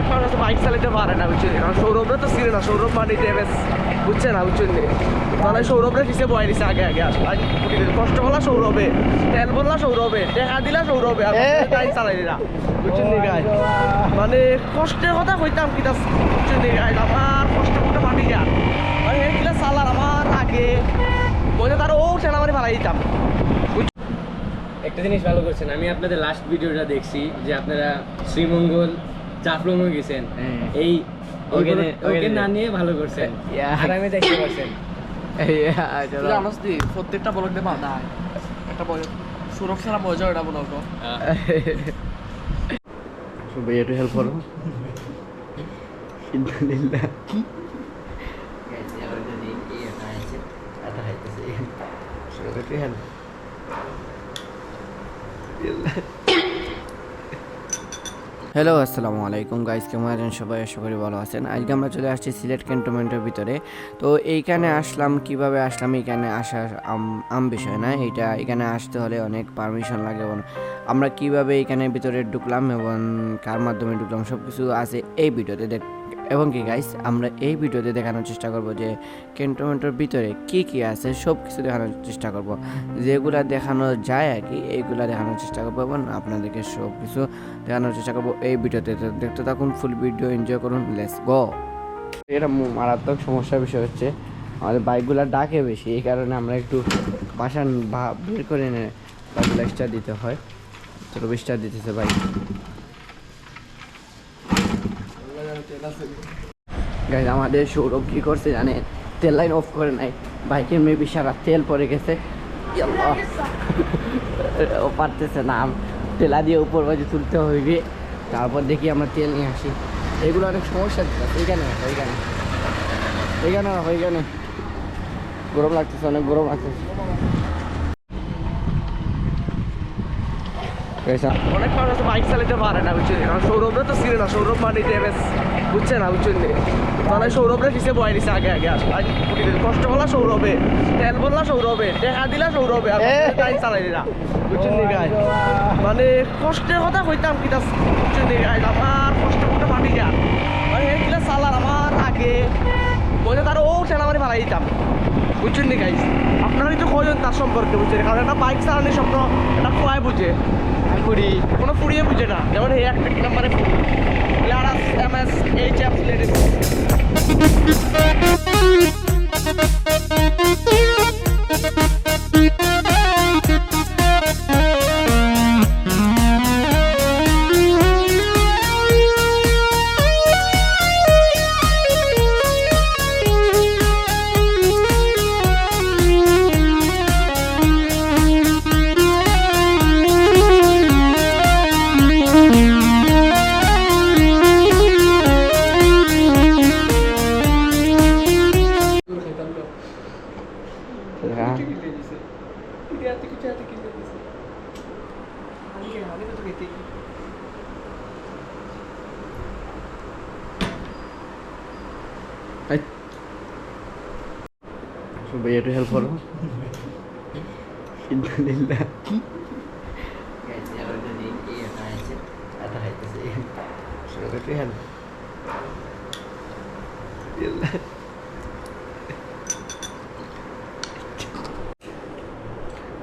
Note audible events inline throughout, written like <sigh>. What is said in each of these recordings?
অনেক মানুষ বাইক পারে না কারণ সৌরভরা তো না, সৌরভ মানে বুঝছে না তাহলে সৌরভরা বয় দিছে আগে আগে আসলে কষ্ট বলা সৌরভে, তেল বললা সৌরভে দেখা দিলা সৌরভে, আর বাইক নি গাই? মানে কষ্টের কথা বুঝছেন নি গাই? আমার কষ্টের কথা ভাবি যা মানে চালার, আমার আগে। বলে তার ও ঠেলা মারি ফালাই দিতাম। একটা জিনিস ভালো করছেন, আমি আপনাদের লাস্ট ভিডিওটা দেখছি যে আপনারা শ্রীমঙ্গল জাফলংও গেছেন। হ্যাঁ। এই ওখানে- ওকে না। নিয়ে ভালো করছেন। আরামে দেখতে <laughs> জানোস দি প্রত্যেকটা ব্লগ দিয়ে বাধা একটা সুরক্ষা মজা ওটা মনে <laughs> করো সবাই একটু হেল্প করো। ইন্দালিল্লাহ হেল্প হ্যালো আসসালামু আলাইকুম গাইজ কেমন আছেন সবাই? আশা করি ভালো আছেন। আজকে আমরা চলে আসছি সিলেট ক্যান্টনমেন্টের ভিতরে। তো এইখানে আসলাম, কীভাবে আসলাম এখানে আসার আম- বিষয় না এটা এখানে আসতে হলে অনেক পারমিশন লাগে এবং আমরা কীভাবে এখানে ভিতরে ঢুকলাম এবং কার মাধ্যমে ঢুকলাম সব কিছু আছে এই ভিডিওতে দেখ এবং কি গাইস আমরা এই ভিডিওতে দেখানোর চেষ্টা করব যে ক্যান্টনমেন্টের ভিতরে কি কি আছে সব কিছু দেখানোর চেষ্টা করব। যেগুলা দেখানো যায় আর কি, এইগুলা দেখানোর চেষ্টা করব এবং আপনাদেরকে সব কিছু দেখানোর চেষ্টা করব। এই ভিডিওতে দেখতে থাকুন ফুল ভিডিও এনজয় করুন লেটস গো এটা মারাত্মক সমস্যার বিষয় হচ্ছে, আমাদের বাইকগুলো ডাকে বেশি, এই কারণে আমরা একটু বাসা বের করে এনে বাইকগুলো এক্সট্রা দিতে হয়। চলো দিতেছে বাইক গাইজ আমাদের সৌরভ কি করছে জানে তেল লাইন অফ করে নাই। বাইকের মেবি সারা তেল পড়ে গেছে। ও পারতেছে না। তেলা দিয়ে উপর বাজে তুলতে হইবে তারপর দেখি আমরা তেল নিয়ে আসি। এগুলো অনেক সমস্যা এইখানে এইখানে এইখানে এইখানে গরম লাগতেছে অনেক গরম লাগতেছে। বাইক চালাতে পারে না, বুঝছেন? কারণ সৌরভরা তো ছিল না মানে ড্যামেজ বুঝছে না বুঝছেন? তাহলে সৌরভরা কিসে বয় দিছে আগে কষ্ট বলা সৌরভে, তেল দিলা সৌরভে, আর বাইক চালাই দিলা, বুঝছেন গাই? মানে কষ্টের কথা কইতাম কিতা বুঝছেন গাই? আমার কষ্টের কথা ভাবি যা মানে কিলা চালার আমার আগে বলে তার ও ঠেলা মারি ফালাই দিতাম। বুঝছেন নি গাইজ আপনারাই তো কয়জন তার সম্পর্কে বুঝছেন? কারণ একটা বাইক চালানোর স্বপ্ন একটা খোয়াই বুঝে। ফুড়ি কোনো ফুড়িয়ে বুঝে না। যেমন এই একটা নাম্বারে লারাস M S H F ladies Είχε μαζί με το Kita Sebagai real form Innalillah. Guys, kalau dah dikit yang asyik Ada hati saya Sebagai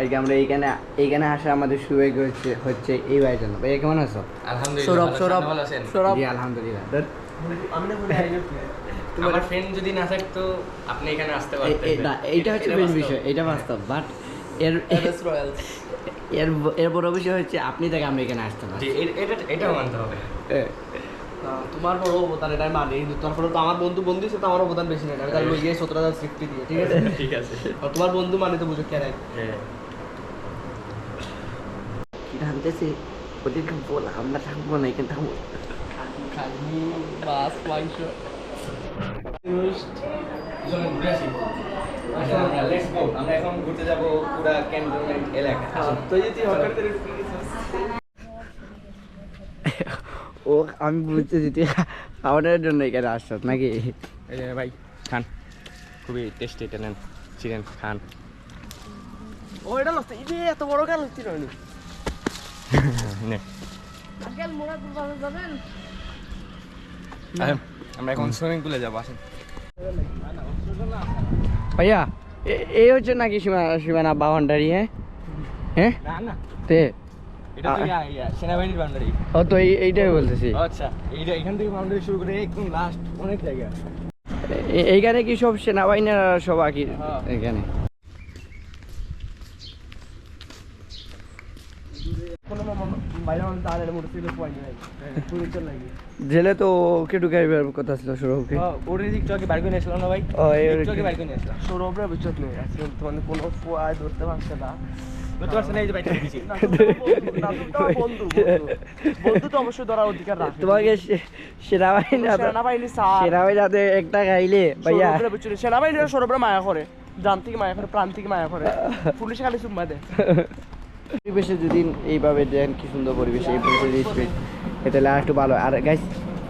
আজকে আমরা এইখানে এইখানে আসা আমাদের হচ্ছে হচ্ছে এই ভাইয়ের জন্য। ভাইয়া কেমন আছো? আলহামদুলিল্লাহ সৌরভ, সৌরভ, সৌরভ। জি আলহামদুলিল্লাহ। ধর, আমি না বলে। আমার ফ্রেন্ড যদি না থাকতো আপনি এখানে আসতে পারতেন। না, এইটা হচ্ছে এটা মেন বিষয় এটা বাস্তব। বাট এর এর এর বড় বিষয় হচ্ছে আপনি তাকে আমরা এখানে আসতে পারি এ- এটা এটাও মানতে হবে। তোমার বড় অবদান এটা মানি। কিন্তু তারপরে তো আমার বন্ধু বন্ধু হিসেবে তো আমার অবদান বেশি নেই আমি তার লই গিয়ে সতেরো হাজার ফিফটি দিয়ে ঠিক আছে? <laughs> ঠিক আছে। তোমার বন্ধু মানে তো বুঝো কেন হ্যাঁ। জানতেছি ওদেরকে বল আমরা থাকব না এখানে থাকব খালি মাছ মাংস চলুন ঘুরে আসি আচ্ছা, আমরা let's go. আমরা এখন ঘুরতে যাব পুরা ক্যান্টনমেন্ট এলাকা তো যদি হঠাৎ করে ও আমি বুঝতেছি তুই খাওয়ানোর জন্য এখানে আসছ নাকি? ভাই খান। খুবই টেস্টি এটা নেন খান। ও এটা লস্ত এত বড় কেন লস্তি রইনি নে। আঙ্কেল যাবেন? আমরা এখন সুইমিং পুলে যাব আসেন। ভাইয়া এই হচ্ছে নাকি সীমানা সীমানা বাউন্ডারি হ্যাঁ? হ্যাঁ? না না। তে এটা তো সেনাবাহিনীর বাউন্ডারি ও তো এই এইটাই বলতেছি। আচ্ছা এইটা এখান থেকে বাউন্ডারি শুরু করে একদম লাস্ট অনেক জায়গা। এইখানে কি সব সেনাবাহিনীর সব আকি হ্যাঁ। এখানে কোনো বাইরে মানুষ দাঁড়ালে মোটরসাইকেল পয়েন্ট নাই পুলিশ চল লাগি জেলে তো ওকে ঢুকাইবার কথা ছিল সৌরভকে। ওর একটু আগে বাইর নিয়েছিল না ভাই? ও এই একটু আগে বাইর করে নিয়েছিল সৌরভরা বিচ্ছত নেই। আজকে মানে কোনো ফুয়ায় ধরতে পারছে না। তোমাকে সেনাবাহিনী একটা খাইলে ভাইয়া। সেনাবাহিনীরা সৌরভরা মায়া করে। জান থেকে মায়া করে প্রাণ থেকে মায়া করে। পুলিশে খালি চুম্মা দেয়। <laughs> পরিবেশে যদি এইভাবে দেন কি সুন্দর পরিবেশ এই পরিবেশে আর একটু ভালো। আর গাইস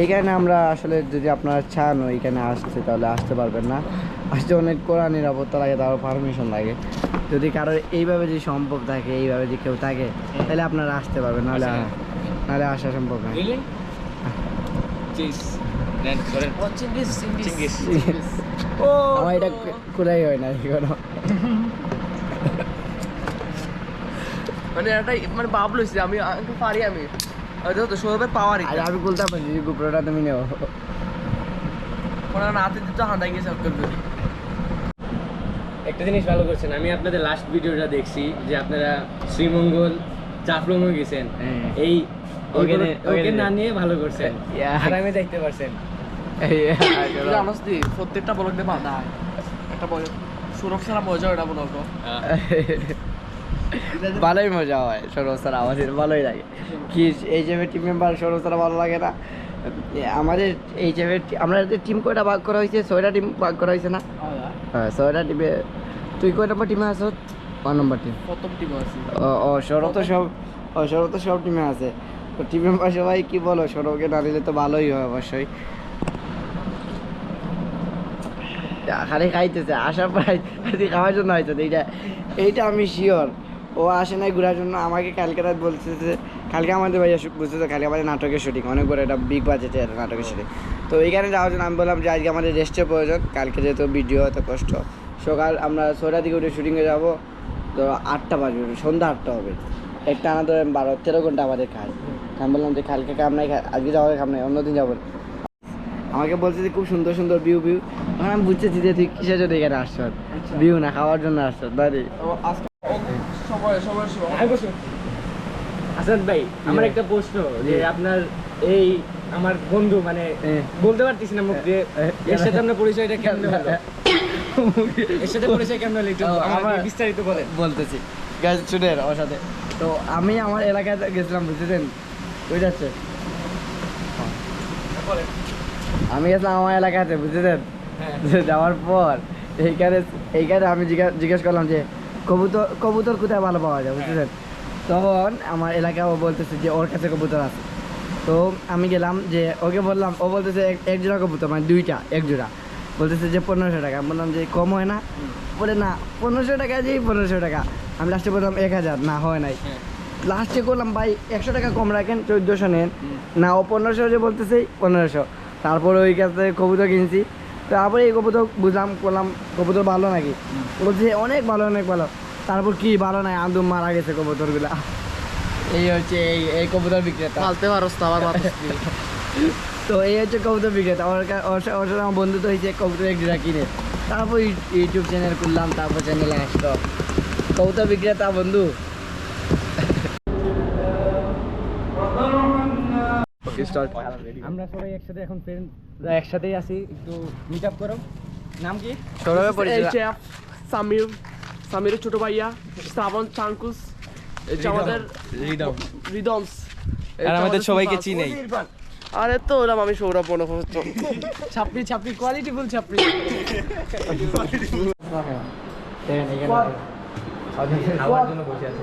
এইখানে আমরা আসলে যদি আপনারা চান এইখানে আসতে তাহলে আসতে পারবেন না। আসতে অনেক কোরআন নিরাপত্তা লাগে তারপর পারমিশন লাগে। যদি কারোর এইভাবে যদি সম্ভব থাকে এইভাবে যদি কেউ থাকে তাহলে আপনারা আসতে পারবেন নাহলে নাহলে আসা সম্ভব চিঙ্গিস ও <laughs> আমার এটা খোলাই হয় না এখনও। <laughs> মানে একটা মানে লইছি আমি আমি পারি আমি। হয়তো তো সৌরভের পাওয়ারই। আমি বলতে পারি গোপ্রোটা তুমি নেও। ওনার দিত গেছে করে একটা জিনিস ভালো করছেন আমি আপনাদের লাস্ট ভিডিওটা দেখছি যে আপনারা শ্রীমঙ্গল জাফলংও গেছেন। হ্যাঁ। এই ওখানে ওখানে- ওকে না নিয়ে ভালো করছেন. আরামে দেখতে পারছেন। জানোস দি প্রত্যেকটা ব্লগ দিয়ে বাধা একটা ছাড়া মজা ওটা করো <laughs> ভালোই মজা হয় সৌরভ স্যার আমাদের ভালোই লাগে। কি এই যে টিম মেম্বার সৌরভ স্যার ভালো লাগে না? আমাদের এই যে আমরা যে টিম কয়টা ভাগ করা হয়েছে ছয়টা টিম ভাগ করা হয়েছে না? হ্যাঁ ছয়টা টিমে তুই কয় নম্বর টিমে আছো? ওয়ান নম্বর টিম প্রথম টিম আছে। ও ও সৌরভ তো সব ও সৌরভ তো সব টিমে আছে। তো টিম মেম্বার সবাই কি বলো? সৌরভকে না দিলে তো ভালোই হয় অবশ্যই। খালি খাইতেছে, আসার প্রায় খাওয়ার জন্য হয়তো এইটা এইটা আমি শিওর ও আসে নাই ঘোরার জন্য, আমাকে কালকে রাত বলছে যে কালকে আমাদের ভাইয়া বুঝতেছে, কালকে আমাদের নাটকের শুটিং অনেক বড় একটা বিগ বাজেটের নাটকের শুটিং তো এইখানে যাওয়ার জন্য আমি বললাম যে, আজকে আমাদের রেস্টের প্রয়োজন, কালকে যেহেতু ভিডিও এত কষ্ট। সকাল আমরা ছয়টার দিকে উঠে শুটিংয়ে যাব, তো আটটা বাজবে, সন্ধ্যা আটটা হবে। একটা আনা ধরেন বারো, তেরো ঘণ্টা আমাদের কাজ। আমি বললাম যে, কালকে কাম নাই, আজকে যাওয়ার কাম নাই, অন্যদিন যাব। আমাকে বলছে যে, খুব সুন্দর সুন্দর ভিউ ভিউ তখন আমি বুঝতেছি যে তুই কিসের জন্য এখানে আসছ? ভিউ না খাওয়ার জন্য আসছ দাদি আসাদ ভাই আমার একটা প্রশ্ন যে আপনার এই আমার বন্ধু মানে। বলতে পারতেছি না মুখ দিয়ে এর সাথে আপনার পরিচয়টা কেমন হলো? এর সাথে পরিচয় কেমন হলো একটু আমার- বিস্তারিত বলেন। বলতেছি। গাছ শুনেন আমার সাথে। তো আমি আমার এলাকায় গেছিলাম বুঝতেছেন ওই যাচ্ছে আমি গেছিলাম আমার এলাকাতে বুঝতেছেন হ্যাঁ। যাওয়ার পর এইখানে এইখানে আমি জিজ্ঞা- জিজ্ঞেস করলাম যে কবুতর কবুতর কোথায় ভালো পাওয়া যায়? বুঝতেছেন তখন আমার এলাকায় ও বলতেছে যে ওর কাছে কবুতর আছে। তো আমি গেলাম যে ওকে বললাম ও বলতেছে এক- জোড়া কবুতর মানে দুইটা এক জোড়া। বলতেছে যে পনেরোশো টাকা। বললাম যে কম হয় না? বলে না পনেরোশো টাকা যেই পনেরোশো টাকা। আমি লাস্টে বললাম এক হাজার। না হয় নাই। হ্যাঁ। লাস্টে করলাম ভাই একশো টাকা কম রাখেন চোদ্দোশো নেন। না ও পনেরোশো যে বলতেছে পনেরোশো। তারপরে ওই কাছে কবুতর কিনছি। তারপরে এই কবুতর বুঝলাম করলাম কবুতর ভালো নাকি? বলছে অনেক ভালো অনেক ভালো। তারপর কি ভালো নাই আন্দুম মারা গেছে কবুতরগুলা এই হচ্ছে এই এই কবুতর বিক্রেতা। পালতে পারস তো মাথা <laughs> তো এই হচ্ছে কবুতর বিক্রেতা। ওর ওর ওর সাথে আমার বন্ধু তো হয়েছে কবুতর এক জোড়া কিনে। তারপর ইউটিউব চ্যানেল খুললাম তারপর চ্যানেলে আসলো। কবুতর বিক্রেতা বন্ধু ওকে স্টার্ট আমরা সবাই একসাথে এখন ফ্রেন্ড একসাথেই আছি। একটু মিট আপ করো। নাম কি? সৌরভের পরিচয় সামির সামিরের ছোট ভাইয়া শ্রাবণ চাঙ্কুস এই যে আমাদের রিদমস আর আমাদের সবাইকে। চিনেই। আরে তো ওরম আমি সৌরভ মনে করছ ছাপড়ি ছাপড়ি কোয়ালিটি ফুল ছাপড়ি। খাওয়ার জন্য বসে আছে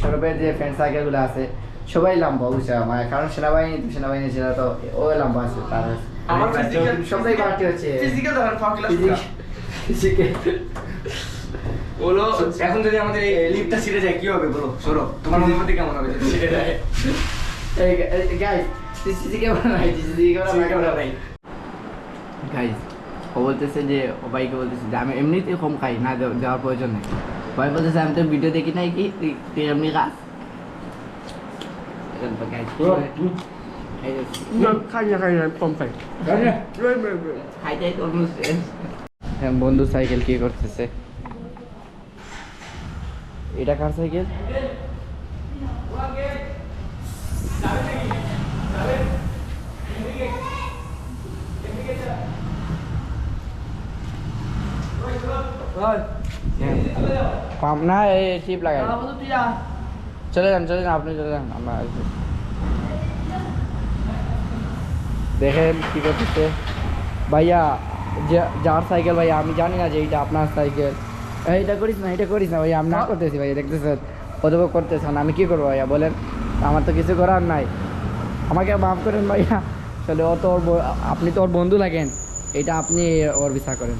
সৌরভের যে ফ্রেন্ড সার্কেলগুলো আছে সবাই লম্বা অবশ্যই আমার কারণ সেনাবাহিনী সেনাবাহিনী ছিল তো ও লম্বা আছে তার সবাই বাড়তি হচ্ছে। বলো এখন যদি আমাদের এই লিফটটা ছিঁড়ে যায় কি হবে বলো? সৌরভ তোমার অনুমতি কেমন হবে? ছিঁড়ে যায়। গাইস সিসি ক্যামেরা নাই সিসি ক্যামেরা নাই। গাইস ও বলতেছে যে ও ভাইকে বলতেছে যে আমি এমনিতেই কম খাই না দেওয়ার প্রয়োজন নেই। ভাই বলতেছে আমি তো ভিডিও দেখি নাই কি তুই এমনি হ্যাঁ বন্ধু সাইকেল কি করতেছে এটা কার সাইকেল না এই টিপ লাগাই চলে যান চলে যান আপনি চলে যান আমরা আসব। দেখেন কি করতেছে ভাইয়া যার সাইকেল ভাইয়া আমি জানি না যে এইটা আপনার সাইকেল এইটা করিস না এটা করিস না ভাইয়া আমি না করতেছি ভাইয়া দেখতেছেন অথবা করতেছেন আমি কি করব ভাইয়া বলেন আমার তো কিছু করার নাই আমাকে মাফ করেন ভাইয়া তাহলে ও তো ওর আপনি তো ওর বন্ধু লাগেন এটা আপনি ওর বিচার করেন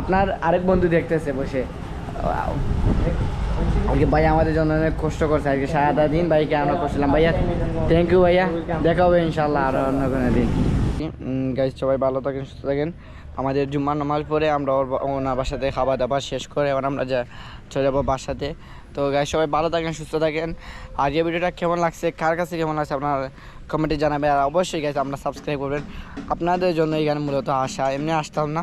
আপনার আরেক বন্ধু দেখতেছে বসে। আজকে ভাই আমাদের জন্য অনেক কষ্ট করছে আজকে, সারাটা দিন ভাইকে আমরা করছিলাম। ভাইয়া থ্যাংক ইউ ভাইয়া। দেখা হবে ইনশাল্লাহ আরও অন্য কোনো দিন। গাইজ সবাই ভালো থাকেন, সুস্থ থাকেন। আমাদের জুম্মার নামাজ পরে আমরা ওনার বাসাতে খাওয়া দাওয়া শেষ করে এবার আমরা যা চলে যাব বাসাতে। তো গাইজ সবাই ভালো থাকেন, সুস্থ থাকেন। আর এই ভিডিওটা কেমন লাগছে, কার কাছে কেমন লাগছে আপনার কমেন্টে জানাবেন। আর অবশ্যই গাইজ আপনারা সাবস্ক্রাইব করবেন। আপনাদের জন্য এখানে মূলত আসা এমনি আসতাম না।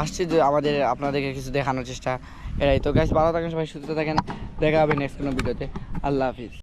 আসছি যে আমাদের, আপনাদেরকে কিছু দেখানোর চেষ্টা এটাই তো গাইজ ভালো থাকেন, সবাই সুস্থ থাকেন। দেখা হবে নেক্সট কোনো ভিডিওতে। আল্লাহ হাফিজ।